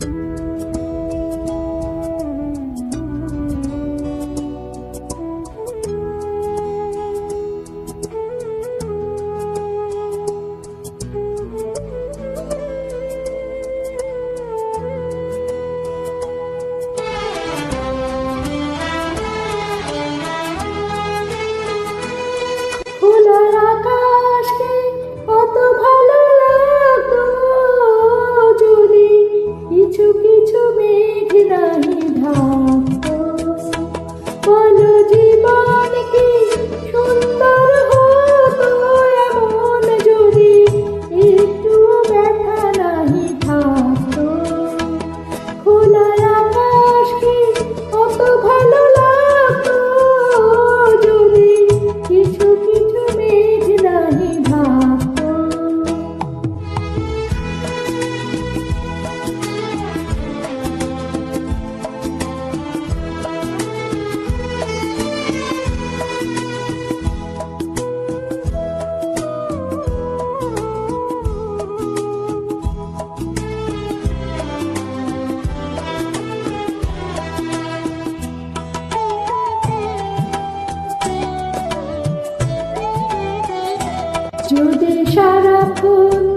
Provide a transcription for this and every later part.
Bye. যদি সারাক্ষণ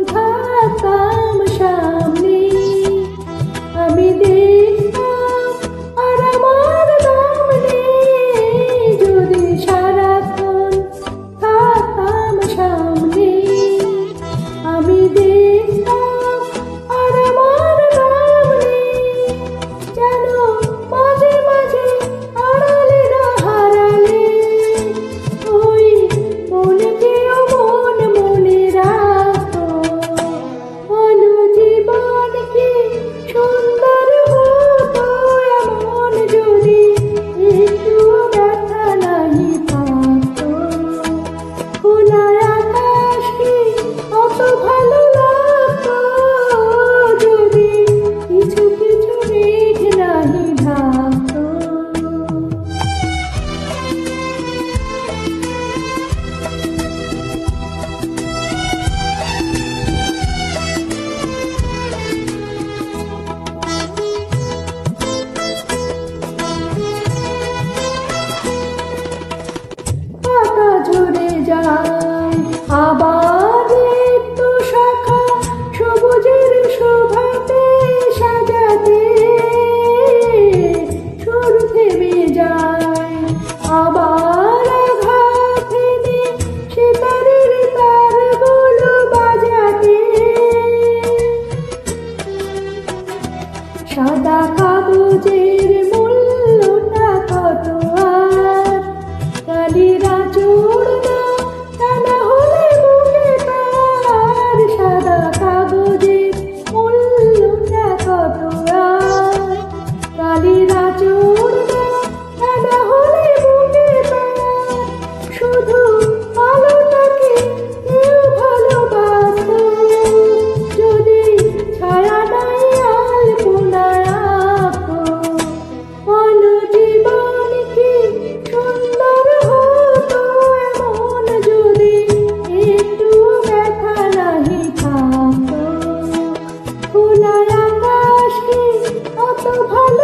যায় আবার তো শাখা সবুজের শোভাতে সাজাতে। সুর থেমে যায়, আবার আঘাতে সেতারের তারগুলো বাজাতে। সাদা কাগজের মূল্যটা কত আর? কালির 都快乐